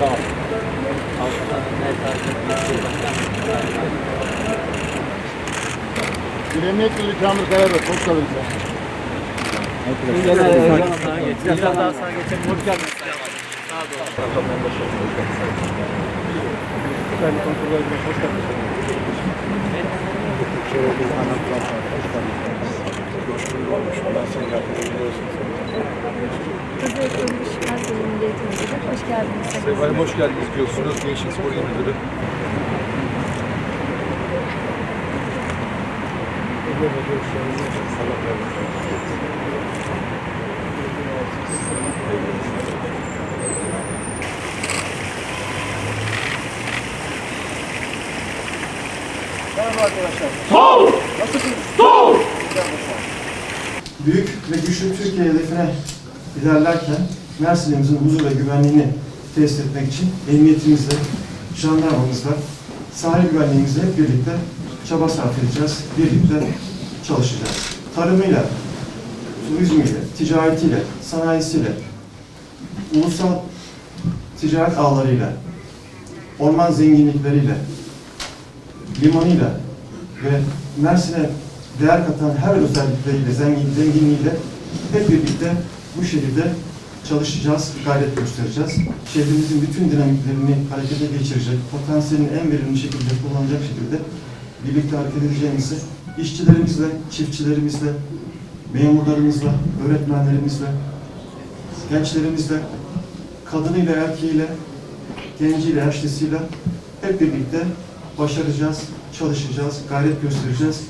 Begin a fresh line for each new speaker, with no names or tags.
Tamam. Bir emniyet müdürü Kamil Kayarda, çok kalın sen.
E, Biraz daha sağa geçelim. Biraz daha sağa geçelim. Hoş geldiniz. Sağa doğru.
Ben kontrol edeyim. Hoş geldiniz. Şöyle bir anlatma. Hoş geldiniz. Geldiniz.
Efendim hoş geldiniz diyorsunuz. Gençlik Spor İl Müdürü.
Büyük ve güçlü Türkiye hedefine ilerlerken Mersin'imizin huzur ve güvenliğini tesis etmek için emniyetimizle, jandarmamızla, sahil güvenliğimizle birlikte çaba sarf edeceğiz, birlikte çalışacağız. Tarımıyla, turizmiyle, ticaretiyle, sanayisiyle, ulusal ticaret ağlarıyla, orman zenginlikleriyle, limanıyla ve Mersin'e değer katan her özellikleriyle, zengin, zenginliğiyle hep birlikte bu şehirde çalışacağız, gayret göstereceğiz. Şehrimizin bütün dinamiklerini harekete geçirecek, potansiyelini en verimli şekilde kullanacak şekilde birlikte hareket edeceğimizi işçilerimizle, çiftçilerimizle, memurlarımızla, öğretmenlerimizle, gençlerimizle, kadınıyla, erkeğiyle, genciyle, yaşlısıyla hep birlikte başaracağız, çalışacağız, gayret göstereceğiz.